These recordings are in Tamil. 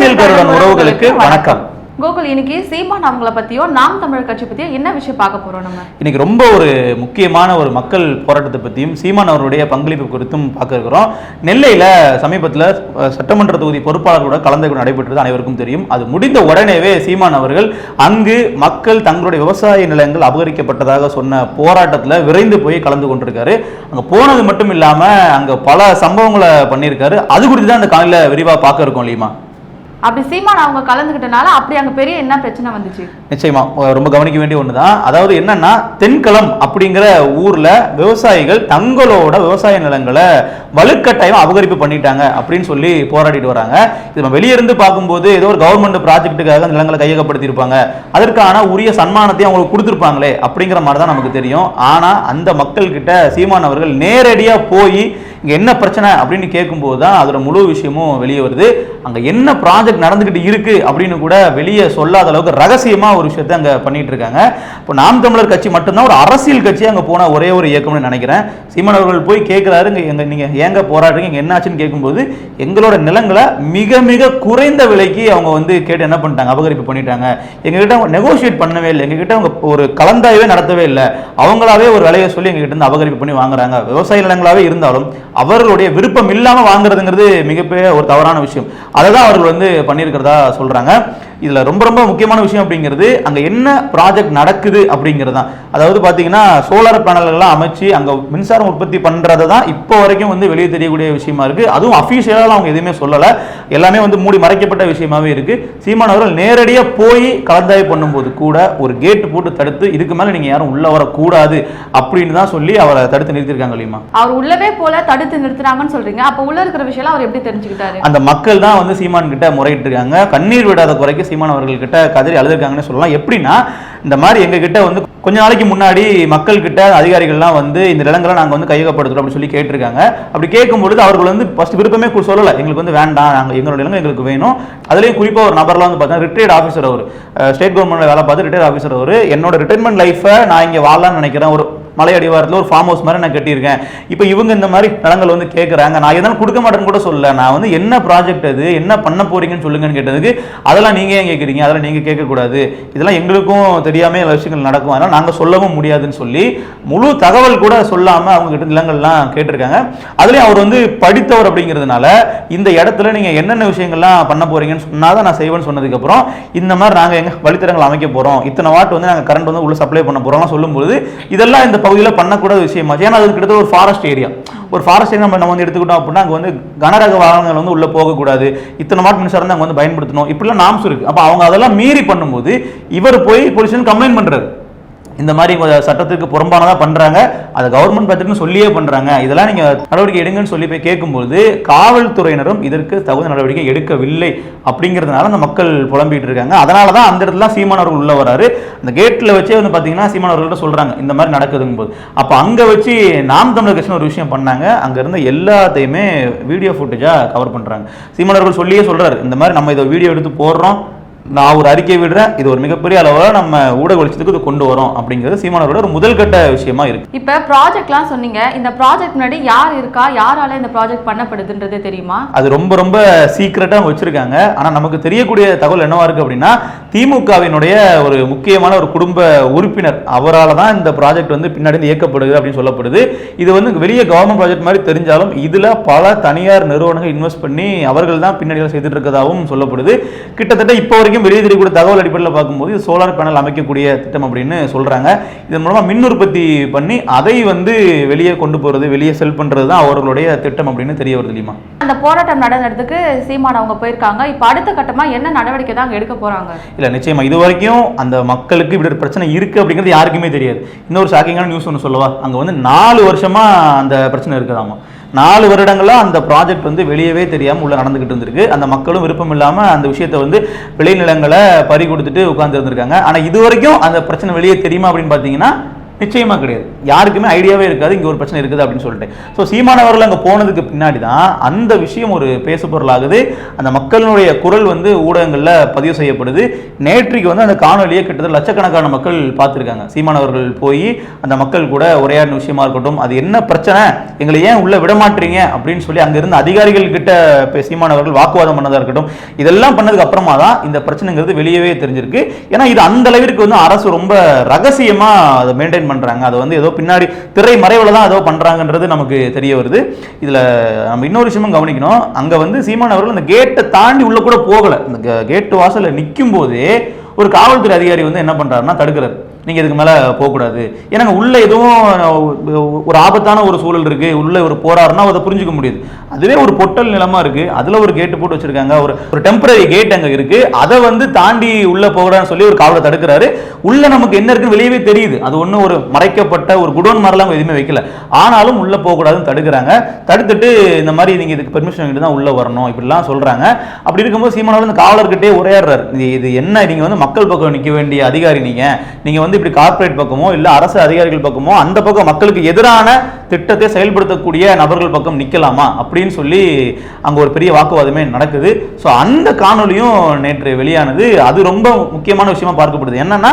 அரசியல் கருடன் உறவுகளுக்கு வணக்கம். கோகுல் இன்னைக்கு சீமான் அவங்கள பத்தியோ நாம் தமிழர் கட்சி பத்தியோ என்ன விஷயம் பார்க்க போறோம் நம்ம? இன்னைக்கு ரொம்ப ஒரு முக்கியமான ஒரு மக்கள் போராட்டத்தை பற்றியும் சீமான் அவருடைய பங்களிப்பு குறித்தும் பார்க்க இருக்கிறோம். நெல்லையில் சமீபத்தில் சட்டமன்ற தொகுதி பொறுப்பாளர்களோட கலந்து நடைபெற்றது அனைவருக்கும் தெரியும். அது முடிந்த உடனேவே சீமான் அவர்கள் அங்கு மக்கள் தங்களுடைய விவசாய நிலங்கள் அபகரிக்கப்பட்டதாக சொன்ன போராட்டத்தில் விரைந்து போய் கலந்து கொண்டிருக்காரு. அங்கே போனது மட்டும் இல்லாமல் அங்கே பல சம்பவங்களை பண்ணியிருக்காரு. அது குறித்து தான் இந்த காலையில் விரிவாக பார்க்க இருக்கோம் இல்லையுமா? அப்படி சீமான் அவங்க கலந்துக்கிட்டனால அப்படி அங்க பெரிய என்ன பிரச்சனை வந்துச்சு? நிச்சயமா. ரொம்ப கவனிக்க வேண்டிய ஒண்ணுதான். அதாவது என்னன்னா தென்களம் அப்படிங்கிற ஊர்ல விவசாயிகள் தங்களோட விவசாய நிலங்களை வலுக்கட்டாயம் அபகரிப்பு பண்ணிட்டாங்க அப்படின்னு சொல்லி போராடிட்டு வராங்க. இது நம்ம வெளியிருந்து பார்க்கும்போது ஏதோ ஒரு கவர்மெண்ட் ப்ராஜெக்ட்டுக்காக நிலங்களை கையகப்படுத்தியிருப்பாங்க. அதற்கான உரிய சன்மானத்தையும் அவங்களுக்கு கொடுத்துருப்பாங்களே அப்படிங்கிற மாதிரி தான் நமக்கு தெரியும். ஆனா அந்த மக்கள் கிட்ட சீமான் அவர்கள் நேரடியா போய் இங்கே என்ன பிரச்சனை அப்படின்னு கேட்கும்போது தான் அதோட முழு விஷயமும் வெளியே வருது. அங்கே என்ன ப்ராஜெக்ட் நடந்துக்கிட்டு இருக்குது அப்படின்னு கூட வெளியே சொல்லாத அளவுக்கு ரகசியமாக ஒரு விஷயத்தை அங்கே பண்ணிகிட்டு இருக்காங்க. இப்போ நாம் தமிழர் கட்சி மட்டும்தான் ஒரு அரசியல் கட்சி அங்கே போனால் ஒரே ஒரு இயக்கம்னு நினைக்கிறேன். சீமான் அவர்கள் போய் கேட்குறாரு இங்கே எங்கள் நீங்கள் ஏங்க போராடுறீங்க இங்கே என்னாச்சுன்னு கேட்கும்போது எங்களோட நிலங்களை மிக மிக குறைந்த விலைக்கு அவங்க வந்து கேட்டு என்ன பண்ணிட்டாங்க அபகரிப்பு பண்ணிட்டாங்க. எங்ககிட்ட அவங்க நெகோஷியேட் பண்ணவே இல்லை. எங்ககிட்ட அவங்க ஒரு கலந்தாய்வே நடத்தவே இல்லை. அவங்களாவே ஒரு விலையை சொல்லி எங்ககிட்ட இருந்து அபகரிப்பு பண்ணி வாங்குறாங்க. விவசாய நிலங்களாவே இருந்தாலும் அவர்களுடைய விருப்பம் இல்லாமல் வாங்குறதுங்கிறது மிகப்பெரிய ஒரு தவறான விஷயம். அதை தான் அவர்கள் வந்து பண்ணியிருக்கிறதா சொல்றாங்க. இதுல ரொம்ப ரொம்ப முக்கியமான விஷயம் அப்படிங்கிறது அங்க என்ன ப்ராஜெக்ட் நடக்குது அப்படிங்கிறது தான் அதாவது பாத்தீங்கன்னா சோலார் பேனல்கள்லாம் அமைச்சு அங்க மின்சாரம் உற்பத்தி பண்றதை தான் இப்போ வரைக்கும் வந்து வெளியே தெரியக்கூடிய விஷயமா இருக்கு. அதுவும் அஃபீஷியலாக அவங்க எதுவுமே சொல்லல. எல்லாமே வந்து மூடி மறைக்கப்பட்ட விஷயமாவே இருக்கு. சீமான் அவர்கள் நேரடியா போய் கலந்தாய்வு பண்ணும்போது கூட ஒரு கேட் போட்டு தடுத்து இதுக்கு மேல நீங்க யாரும் உள்ள வரக்கூடாது அப்படின்னு தான் சொல்லி அவரை தடுத்து நிறுத்திருக்காங்க இல்லையுமா? அவர் உள்ளவே போல தடுத்து நிறுத்துறாங்கன்னு சொல்றீங்க. அப்ப உள்ள இருக்கிற விஷயம் அவர் எப்படி தெரிஞ்சுக்கிட்டாரு? அந்த மக்கள் தான் வந்து சீமான் கிட்ட முறையிட்டு இருக்காங்க கண்ணீர் விடாத குறைக்கு சீமான் அவர்கள்கிட்ட கதறி அழுதுருக்காங்கன்னு சொல்லலாம். எப்படின்னா இந்த மாதிரி எங்ககிட்ட வந்து கொஞ்ச நாளைக்கு முன்னாடி மக்கள் கிட்ட அதிகாரிகள்லாம் வந்து இந்த நிலங்களை நாங்கள் வந்து கையகப்படுத்துறோம் அப்படின்னு சொல்லி கேட்டிருக்காங்க. அப்படி கேட்கும்பொழுது அவர்கள் வந்து ஃபர்ஸ்ட் விருப்பமே சொல்லலை. எங்களுக்கு வந்து வேண்டாம். நாங்கள் எங்களோட நிலங்கள் எங்களுக்கு வேணும். அதுலேயும் குறிப்பாக ஒரு நபர்லாம் வந்து பார்த்தீங்கன்னா ரிட்டையர்ட் ஆஃபீஸர் அவர். ஸ்டேட் கவர்மெண்ட் வேலை பார்த்து ரிட்டையர்ட் ஆஃபீஸர் அவர். என்னோட ரிட்டைர்மெண்ட் லைஃபை நான் இங்கே வாழலாம்னு நினைக்கிறேன். ஒரு மலை அடிவாரத்தில் ஒரு ஃபார்ம் ஹவுஸ் மாதிரி நான் கட்டியிருக்கேன். இப்போ இவங்க இந்த மாதிரி நிலங்கள் வந்து கேட்குறாங்க நான் எதனால் கொடுக்க மாட்டேன்னு கூட சொல்லல. நான் வந்து என்ன ப்ராஜெக்ட் அது? என்ன பண்ண போறீங்கன்னு சொல்லுங்கன்னு கேட்டதுக்கு அதெல்லாம் நீங்கள் ஏன் கேட்குறீங்க அதெல்லாம் நீங்கள் கேட்கக்கூடாது. இதெல்லாம் எங்களுக்கும் தெரியாமல் சில விஷயங்கள் நடக்கும். அதனால் நாங்க சொல்லவும் முடியாதுன்னு சொல்லி முழு தகவல் கூட சொல்லாம அவங்க கிட்ட நிலங்கள்லாம் கேட்டிருக்காங்க. அதுலயும் அவர் வந்து படித்தவர் அப்படிங்கிறதுனால இந்த இடத்துல நீங்க என்னென்ன விஷயங்கள்லாம் பண்ண போறீங்கன்னு சொன்னாதான் நான் செய்வேன்னு சொன்னதுக்கப்புறம் இந்த மாதிரி நாங்க எங்க வழித்தடங்கள் அமைக்க போறோம். இத்தனை வாட் வந்து நாங்கள் கரண்ட் வந்து உள்ள சப்ளை பண்ண போறோம்லாம் சொல்லும்போது இதெல்லாம் இந்த பகுதியில் பண்ணக்கூடாத விஷயமா ஏன்னா அது கிட்டத்தட்ட ஒரு ஃபாரஸ்ட் ஏரியா ஒரு ஃபாரஸ்ட் ஏரியா நம்ம நம்ம வந்து எடுத்துக்கிட்டோம் அப்படின்னா அங்கே வந்து கனரக வாகனங்கள் வந்து உள்ளே போகக்கூடாது. இத்தனை வாட் மின்சாரம் தான் அங்கே வந்து பயன்படுத்தணும். இப்படிலாம் நாம்ஸ் இருக்கு. அப்போ அவங்க அதெல்லாம் மீறி பண்ணும்போது இவர் போய் போலீஸ் கம்ப்ளைண்ட் பண்ணுறாரு இந்த மாதிரி இவங்க சட்டத்துக்கு புறம்பானதா பண்றாங்க. அதை கவர்மெண்ட் பட்ஜெட்னு சொல்லியே பண்றாங்க. இதெல்லாம் நீங்க நடவடிக்கை எடுங்கன்னு சொல்லி போய் கேட்கும்போது காவல்துறையினரும் இதற்கு தகுந்த நடவடிக்கை எடுக்கவில்லை அப்படிங்கிறதுனால அந்த மக்கள் புலம்பிட்டு இருக்காங்க. அதனால தான் அந்த இடத்துல சீமான் அவர்கள் உள்ள வராரு. அந்த கேட்ல வச்சே வந்து பாத்தீங்கன்னா சீமான் அவர்கள்ட்ட சொல்றாங்க இந்த மாதிரி நடக்குதுங்கும் போது அப்ப அங்க வச்சு நாம் தமிழர் கட்சி ஒரு விஷயம் பண்ணாங்க. அங்க இருந்த எல்லாத்தையுமே வீடியோ ஃபுட்டேஜா கவர் பண்றாங்க. சீமான் அவர்கள் சொல்லியே சொல்றாரு இந்த மாதிரி நம்ம இதை வீடியோ எடுத்து போடுறோம். நான் ஒரு அறிக்கை விடுறேன். இது ஒரு மிகப்பெரிய அளவில் நம்ம ஊடக வெளிச்சத்துக்கு இது கொண்டு வரோம் அப்படிங்கிறது சீமானோட ஒரு முதல் கட்ட விஷயமா இருக்கு. இப்ப ப்ராஜெக்ட்லாம் சொன்னீங்க. இந்த ப்ராஜெக்ட் முன்னாடி யார் இருக்கா? யாரால இந்த ப்ராஜெக்ட் பண்ணப்படுதுன்றது தெரியுமா? அது ரொம்ப ரொம்ப சீக்கிரட்டாக வச்சிருக்காங்க. ஆனால் நமக்கு தெரியக்கூடிய தகவல் என்னவா இருக்கு அப்படின்னா திமுகவினுடைய ஒரு முக்கியமான ஒரு குடும்ப உறுப்பினர் அவரால் தான் இந்த ப்ராஜெக்ட் வந்து பின்னாடி இயக்கப்படுது அப்படின்னு சொல்லப்படுது. இது வந்து வெளியே கவர்மெண்ட் ப்ராஜெக்ட் மாதிரி தெரிஞ்சாலும் இதுல பல தனியார் நிறுவனங்கள் இன்வெஸ்ட் பண்ணி அவர்கள் தான் பின்னாடி வேலை செய்துட்டு இருக்கதாகவும் சொல்லப்படுது. கிட்டத்தட்ட இப்போ வரைக்கும் வெளியே தெரியக்கூடிய தகவல் அடிப்படையில் பார்க்கும்போது இது சோலார் பேனல் அமைக்கக்கூடிய திட்டம் அப்படின்னு சொல்றாங்க. இதன் மூலமா மின் உற்பத்தி பண்ணி அதை வந்து வெளியே கொண்டு போறது வெளியே செல் பண்றது தான் அவர்களுடைய திட்டம் அப்படின்னு தெரிய வருது இல்லையுமா அந்த போராட்டம் நடந்ததுக்கு சீமான் அவங்க போயிருக்காங்க. இப்ப அடுத்த கட்டமா என்ன நடவடிக்கை தான் எடுக்க போறாங்க? இல்ல நிச்சயமா. இது வரைக்கும் அந்த மக்களுக்கு இப்படி ஒரு பிரச்சனை இருக்கு அப்படிங்கிறது யாருக்குமே தெரியாது. இன்னொரு ஷாக்கிங்கான நியூஸ் ஒன்று சொல்லவா? அங்க வந்து நாலு வருஷமா அந்த பிரச்சனை இருக்குதாமா? நாலு வருடங்களாக அந்த ப்ராஜெக்ட் வந்து வெளியவே தெரியாமல் உள்ள நடந்துகிட்டு இருந்திருக்கு. அந்த மக்களும் விருப்பம் இல்லாமல் அந்த விஷயத்தை வந்து விளைநிலங்களை பறி கொடுத்துட்டு உட்கார்ந்து இருந்திருக்காங்க. இது வரைக்கும் அந்த பிரச்சனை வெளியே தெரியுமா அப்படின்னு பார்த்தீங்கன்னா நிச்சயமா கிடையாது. யாருக்குமே ஐடியாவே இருக்காது இங்க ஒரு பிரச்சனை இருக்குது அப்படின்னு சொல்லிட்டு. ஸோ சீமானவர்கள் அங்கே போனதுக்கு பின்னாடி தான் அந்த விஷயம் ஒரு பேசு பொருளாகுது. அந்த மக்களினுடைய குரல் வந்து ஊடகங்களில் பதிவு செய்யப்படுது. நேற்றைக்கு வந்து அந்த காணொலியை கிட்டத்தட்ட லட்சக்கணக்கான மக்கள் பார்த்துருக்காங்க. சீமானவர்கள் போய் அந்த மக்கள் கூட உரையாடின விஷயமா இருக்கட்டும் அது என்ன பிரச்சனை எங்களை ஏன் உள்ள விடமாட்டீங்க அப்படின்னு சொல்லி அங்கிருந்து அதிகாரிகள் கிட்ட சீமானவர்கள் வாக்குவாதம் பண்ணதாக இருக்கட்டும் இதெல்லாம் பண்ணதுக்கு அப்புறமா தான் இந்த பிரச்சனைங்கிறது வெளியவே தெரிஞ்சிருக்கு. ஏன்னா இது அந்த அளவிற்கு வந்து அரசு ரொம்ப ரகசியமாக அதை மெயின்டைன் பண்றாங்க. அதை வந்து ஏதோ பின்னாடி திரை மறைவில் தான் ஏதோ பண்றாங்கன்றது நமக்கு தெரிய வருது. இதுல நம்ம இன்னொரு விஷயமும் கவனிக்கணும். அங்க வந்து சீமான் அவர்கள் அந்த கேட்டை தாண்டி உள்ள கூட போகல. அந்த கேட்டு வாசல்ல நிற்கும் போதே ஒரு காவல்துறை அதிகாரி வந்து என்ன பண்றாருன்னா தடுக்கிறார். நீங்கள் இதுக்கு மேலே போகக்கூடாது. ஏன்னா உள்ளே எதுவும் ஒரு ஆபத்தான ஒரு சூழல் இருக்குது உள்ளே ஒரு போராருன்னா அதை புரிஞ்சுக்க முடியுது. அதுவே ஒரு பொட்டல் நிலமாக இருக்குது அதில் ஒரு கேட்டு போட்டு வச்சுருக்காங்க. ஒரு ஒரு டெம்பரரி கேட் அங்கே இருக்குது அதை வந்து தாண்டி உள்ளே போகிறான்னு சொல்லி ஒரு காவலை தடுக்கிறாரு. உள்ளே நமக்கு என்ன இருக்குன்னு வெளியவே தெரியுது. அது ஒன்றும் ஒரு மறைக்கப்பட்ட ஒரு குடோன் மாதிரிலாம் எதுவுமே வைக்கல. ஆனாலும் உள்ளே போகக்கூடாதுன்னு தடுக்கிறாங்க. தடுத்துட்டு இந்த மாதிரி நீங்கள் இதுக்கு பெர்மிஷன் வாங்கிட்டு தான் உள்ளே வரணும். இப்படிலாம் சொல்கிறாங்க அப்படி இருக்கும்போது சீமானவர் இந்த காவலர்கிட்டே உரையாடுறாரு. இது இது என்ன? நீங்கள் வந்து மக்கள் பக்கம் நிற்க வேண்டிய அதிகாரி நீங்கள் நீங்கள் வந்து இப்படி கார்ப்பரேட் பக்கமோ இல்ல அரசு அதிகாரிகள் பக்கமோ அந்த பக்கம் மக்களுக்கு எதிரான திட்டத்தை செயல்படுத்தக்கூடிய நபர்கள் பக்கம் நிக்கலாமா அப்படின்னு சொல்லி அங்க ஒரு பெரிய வாக்குவாதமே நடக்குது. ஸோ அந்த காணொலியும் நேற்று வெளியானது. அது ரொம்ப முக்கியமான விஷயமா பார்க்கப்படுது. என்னன்னா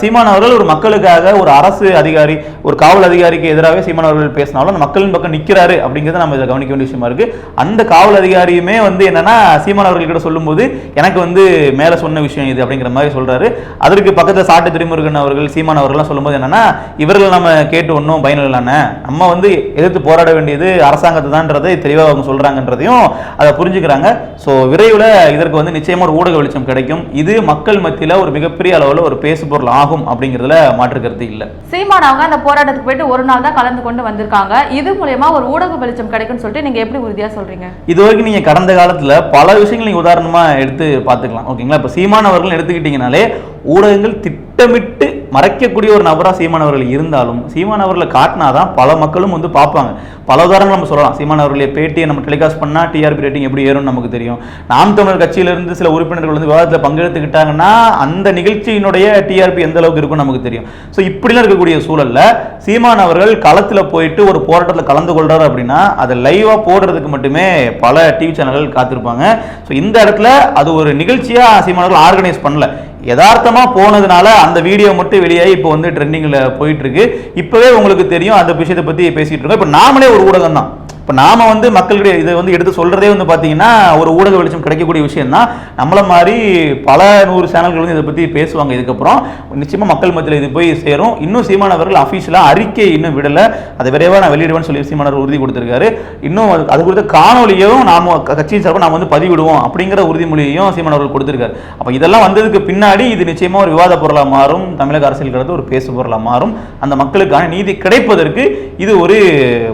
சீமான் அவர்கள் ஒரு மக்களுக்காக ஒரு அரசு அதிகாரி ஒரு காவல் அதிகாரிக்கு எதிராகவே சீமான் அவர்கள் பேசினாலும் அந்த மக்களின் பக்கம் நிற்கிறாரு அப்படிங்கிறத நம்ம இதை கவனிக்க வேண்டிய விஷயமா இருக்கு. அந்த காவல் அதிகாரியுமே வந்து என்னன்னா சீமான் அவர்கள்கிட்ட சொல்லும்போது எனக்கு வந்து மேலே சொன்ன விஷயம் இது அப்படிங்கிற மாதிரி சொல்றாரு. அதற்கு பக்கத்தில் சாட்டு திருமுருகன் அவர்கள் சீமான் அவர்கள்லாம் சொல்லும்போது என்னன்னா இவர்கள் நம்ம கேட்டு ஒன்றும் பயனில்லான நம்ம வந்து எதிர்த்து போராட வேண்டியது அரசாங்கத்தை தான்றதை தெளிவாக அவங்க சொல்றாங்கன்றதையும் அதை புரிஞ்சுக்கிறாங்க. ஸோ விரைவில் இதற்கு வந்து நிச்சயமாக ஒரு ஊடக வெளிச்சம் கிடைக்கும். இது மக்கள் மத்தியில் ஒரு மிகப்பெரிய அளவில் ஒரு பேசு பொருள் ஆகும் அப்படிங்கிறதுல மாற்று கருத்து இல்லை. சீமான் அவங்க அந்த போராட்டத்துக்கு போயிட்டு ஒரு நாள் தான் கலந்து கொண்டு வந்திருக்காங்க. இது மூலியமா ஒரு ஊடக வெளிச்சம் கிடைக்கும்னு சொல்லிட்டு நீங்க எப்படி உறுதியா சொல்றீங்க? இது வரைக்கும் நீங்க கடந்த காலத்துல பல விஷயங்கள் நீங்க உதாரணமா எடுத்து பார்த்துக்கலாம். ஓகேங்களா? இப்ப சீமான் அவர்கள் எடுத்துக்கிட்டீங்கனாலே ஊடகங்கள் திட்டமிட்டு மறைக்கக்கூடிய ஒரு நபராக சீமான் அவர்கள் இருந்தாலும் சீமான் அவர்களை காட்டினாதான் பல மக்களும் வந்து பார்ப்பாங்க. பல உதாரணங்கள் நம்ம சொல்லலாம். சீமான் அவர்களுடைய பேட்டியை நம்ம டெலிகாஸ்ட் பண்ணால் டிஆர்பி ரேட்டிங் எப்படி ஏறும்னு நமக்கு தெரியும். நாம் தமிழர் கட்சியிலிருந்து சில உறுப்பினர்கள் வந்து விவாதத்தில் பங்கெடுத்துக்கிட்டாங்கன்னா அந்த நிகழ்ச்சியினுடைய டிஆர்பி எந்த அளவுக்கு இருக்கும்னு நமக்கு தெரியும். ஸோ இப்படிலாம் இருக்கக்கூடிய சூழல்ல சீமான் அவர்கள் களத்தில் போயிட்டு ஒரு போராட்டத்தில் கலந்து கொள்றாரு அப்படின்னா அதை லைவாக போடுறதுக்கு மட்டுமே பல டிவி சேனல்கள் காத்திருப்பாங்க. ஸோ இந்த இடத்துல அது ஒரு நிகழ்ச்சியாக சீமான் அவர்கள் ஆர்கனைஸ் பண்ணல. யதார்த்தமாக போனதுனால அந்த வீடியோ மட்டும் வெளியாகி இப்போ வந்து ட்ரெண்டிங்கில் போயிட்டுருக்கு இப்போவே உங்களுக்கு தெரியும் அந்த விஷயத்தை பற்றி பேசிகிட்டு இருக்கோம். இப்போ நாமளே ஒரு ஊடகம் தான் இப்போ நாம் வந்து மக்களுடைய இதை வந்து எடுத்து சொல்கிறதே வந்து பார்த்தீங்கன்னா ஒரு ஊடக வெளிச்சம் கிடைக்கக்கூடிய விஷயம் தான் நம்மளை மாதிரி பல நூறு சேனல்கள் வந்து இதை பற்றி பேசுவாங்க. இதுக்கப்புறம் நிச்சயமாக மக்கள் மத்தியில் இது போய் சேரும். இன்னும் சீமானவர்கள் அஃபீஷியலாக அறிக்கை இன்னும் விடலை. அதை விரைவாக நான் வெளியிடுவேன்னு சொல்லி சீமானவர் உறுதி கொடுத்துருக்காரு. இன்னும் அது- குறித்த காணொலியும் நாம் கட்சியின் சார்பாக நாம் வந்து பதிவிடுவோம் அப்படிங்கிற உறுதிமொழியையும் சீமானவர்கள் கொடுத்துருக்காரு. அப்போ இதெல்லாம் வந்ததுக்கு பின்னாடி இது நிச்சயமாக ஒரு விவாத பொருளாக மாறும். தமிழக அரசியல் கடந்து ஒரு பேசு பொருளாக மாறும். அந்த மக்களுக்கான நீதி கிடைப்பதற்கு இது ஒரு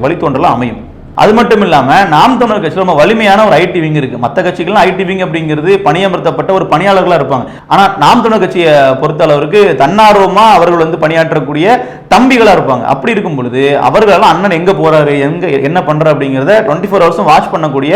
வழித்தோன்றலாக அமையும். அது மட்டும் இல்லாமல் நாம் தமிழர் கட்சியில் ரொம்ப வலிமையான ஒரு ஐடி விங் இருக்குது மற்ற கட்சிகள்லாம் ஐடி விங் அப்படிங்கிறது பணியமர்த்தப்பட்ட ஒரு பணியாளர்களாக இருப்பாங்க. ஆனால் நாம் தமிழர் கட்சியை பொறுத்த அளவுக்கு தன்னார்வமாக அவர்கள் வந்து பணியாற்றக்கூடிய தம்பிகளாக இருப்பாங்க. அப்படி இருக்கும் பொழுது அவர்களெல்லாம் அண்ணன் எங்கே போகிறாரு எங்கே என்ன பண்ணுற அப்படிங்கிறத டுவெண்ட்டி ஃபோர் ஹவர்ஸும் வாட்ச் பண்ணக்கூடிய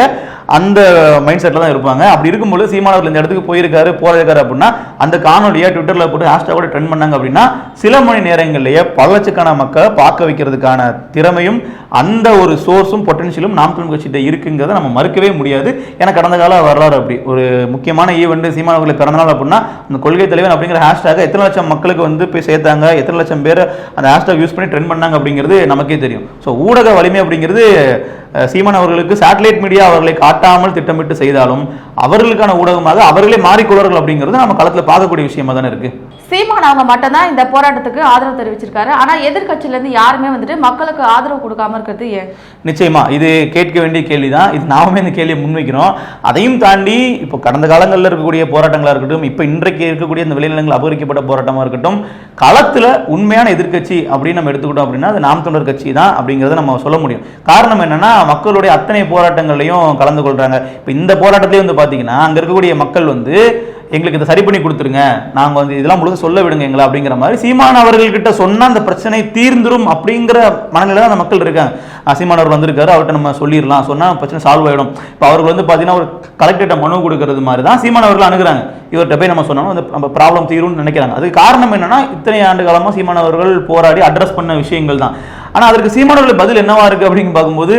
அந்த மைண்ட் செட்டில் தான் இருப்பாங்க. அப்படி இருக்கும்போது சீமானவர்கள் இந்த இடத்துக்கு போயிருக்காரு போயிருக்காரு அப்படின்னா அந்த காணொலியை ட்விட்டரில் போட்டு ஹேஷ்டாகோட ட்ரெண்ட் பண்ணாங்க அப்படின்னா சில மணி நேரங்களிலேயே பல லட்சக்கான மக்களை பார்க்க வைக்கிறதுக்கான திறமையும் அந்த ஒரு சோர்ஸும் பொட்டன்ஷியலும் நாம் தமிழ் கட்சிகிட்ட இருக்குங்கிறத நம்ம மறுக்கவே முடியாது. ஏன்னா கடந்த கால வரலாறு அப்படி. ஒரு முக்கியமான ஈவெண்ட் சீமானவர்களுக்கு பிறந்த நாள் அப்படின்னா அந்த கொள்கை தலைவன் அப்படிங்கிற ஹேஷ்டாக எத்தனை லட்சம் மக்களுக்கு வந்து போய் சேர்த்தாங்க எத்தனை லட்சம் பேர் அந்த ஹேஷ்டாக் யூஸ் பண்ணி ட்ரெண்ட் பண்ணாங்க அப்படிங்கிறது நமக்கே தெரியும். ஸோ ஊடக வலிமை அப்படிங்கிறது சீமான் அவர்களுக்கு சேட்டலைட் மீடியா அவர்களை காட்டாமல் திட்டமிட்டு செய்தாலும் அவர்களுக்கான ஊடகமாக அவர்களே மாறிக்கொள்வார்கள் அப்படிங்கிறது நம்ம களத்தில் பார்க்கக்கூடிய விஷயமா தானே இருக்கு. சீமான் அவங்க மட்டும்தான் இந்த போராட்டத்துக்கு ஆதரவு தெரிவிச்சிருக்காரு. ஆனால் எதிர்கட்சியிலேருந்து யாருமே வந்துட்டு மக்களுக்கு ஆதரவு கொடுக்காம இருக்கிறது ஏன்? நிச்சயமா இது கேட்க வேண்டிய கேள்விதான். இது நாமே இந்த கேள்வியை முன்வைக்கிறோம். அதையும் தாண்டி இப்போ கடந்த காலங்களில் இருக்கக்கூடிய போராட்டங்களாக இருக்கட்டும் இப்போ இன்றைக்கு இருக்கக்கூடிய இந்த விளைநிலங்கள் அபகரிக்கப்பட்ட போராட்டமாக இருக்கட்டும் களத்தில் உண்மையான எதிர்க்கட்சி அப்படின்னு நம்ம எடுத்துக்கிட்டோம் அப்படின்னா அது நாம் தொண்டர் கட்சி தான் அப்படிங்கிறத நம்ம சொல்ல முடியும். காரணம் என்னன்னா மக்களுடைய அத்தனை போராட்டங்கள்லையும் கலந்து கொள்கிறாங்க இப்போ இந்த போராட்டத்தையும் வந்து பார்த்தீங்கன்னா அங்கே இருக்கக்கூடிய மக்கள் வந்து எங்களுக்கு இதை சரி பண்ணி கொடுத்துருங்க. நாங்கள் வந்து இதெல்லாம் முழுக்க சொல்ல விடுங்க எங்களை அப்படிங்கிற மாதிரி சீமான் அவர்கள்கிட்ட சொன்னால் அந்த பிரச்சனை தீர்ந்துரும் அப்படிங்கிற மனநிலை தான் அந்த மக்கள் இருக்காங்க. சீமான் அவர் வந்திருக்காரு அவர்கிட்ட நம்ம சொல்லிடலாம். சொன்னால் பிரச்சனை சால்வ் ஆகிடும் இப்போ அவர்கள் வந்து பார்த்தீங்கன்னா ஒரு கலெக்டர்கிட்ட மனு கொடுக்கறது மாதிரி தான் சீமான் அவர்கள் அணுகிறாங்க. இவர்கிட்ட போய் நம்ம சொன்னாலும் அந்த நம்ம ப்ராப்ளம் தீரும்னு நினைக்கிறாங்க. அதுக்கு காரணம் என்னன்னா இத்தனை ஆண்டு காலமாக சீமான் அவர்கள் போராடி அட்ரஸ் பண்ண விஷயங்கள் தான். ஆனால் அதற்கு சீமானவர்கள் பதில் என்னவா இருக்கு அப்படின்னு பார்க்கும்போது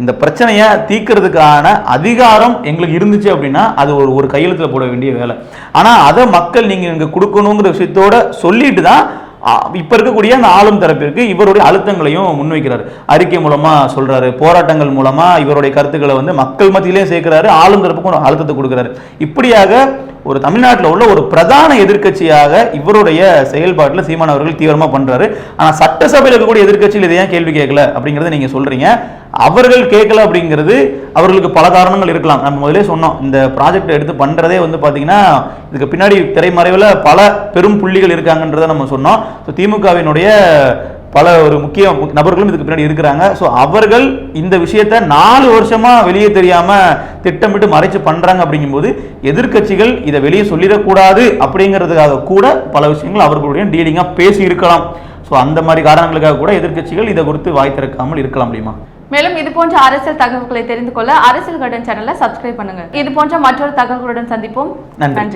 இந்த பிரச்சனையை தீக்கிறதுக்கான அதிகாரம் எங்களுக்கு இருந்துச்சு அப்படின்னா அது ஒரு ஒரு கையெழுத்தில் போட வேண்டிய வேலை. ஆனால் அதை மக்கள் நீங்கள் இங்கே கொடுக்கணுங்கிற விஷயத்தோட சொல்லிட்டு தான் இப்போ இப்ப இருக்கக்கூடிய அந்த ஆளும் தரப்பிற்கு இவருடைய அழுத்தங்களையும் முன்வைக்கிறார். அறிக்கை மூலமா சொல்றாரு போராட்டங்கள் மூலமா இவருடைய கருத்துக்களை வந்து மக்கள் மத்தியிலே சேர்க்கிறாரு ஆளும் தரப்புக்கும் அழுத்தத்தை கொடுக்கிறாரு. இப்படியாக ஒரு தமிழ்நாட்டில் உள்ள ஒரு பிரதான எதிர்க்கட்சியாக இவருடைய செயல்பாட்டில் சீமான் அவர்கள் தீவிரமாக பண்றாரு. ஆனால் சட்டசபையில் இருக்கக்கூடிய எதிர்க்கட்சியில் இதை ஏன் கேள்வி கேட்கல அப்படிங்கறத நீங்க சொல்றீங்க. அவர்கள் கேட்கல அப்படிங்கிறது அவர்களுக்கு பல காரணங்கள் இருக்கலாம். நம்ம முதலே சொன்னோம் இந்த ப்ராஜெக்ட் எடுத்து பண்றதே வந்து பாத்தீங்கன்னா இதுக்கு பின்னாடி திரைமறைவில் பல பெரும் புள்ளிகள் இருக்காங்கன்றதை நம்ம சொன்னோம். ஸோ திமுகவினுடைய பல ஒரு முக்கிய நபர்களும் இதுக்கு பின்னாடி இருக்கிறாங்க. ஸோ அவர்கள் இந்த விஷயத்த நாலு வருஷமா வெளியே தெரியாம திட்டமிட்டு மறைச்சு பண்றாங்க அப்படிங்கும்போது எதிர்க்கட்சிகள் இதை வெளியே சொல்லிடக்கூடாது அப்படிங்கிறதுக்காக கூட பல விஷயங்கள் அவர்களுடைய டீலிங்கா பேசி இருக்கலாம். ஸோ அந்த மாதிரி காரணங்களுக்காக கூட எதிர்க்கட்சிகள் இதை குறித்து வாய் திறக்காமல் இருக்கலாம் முடியுமா மேலும் இது போன்ற அரசியல் தகவல்களை தெரிந்து கொள்ள அரசியல் கார்டன் சேனலை சப்ஸ்கிரைப் பண்ணுங்க. இது போன்ற மற்றொரு தகவல்களுடன் சந்திப்போம். நன்றி.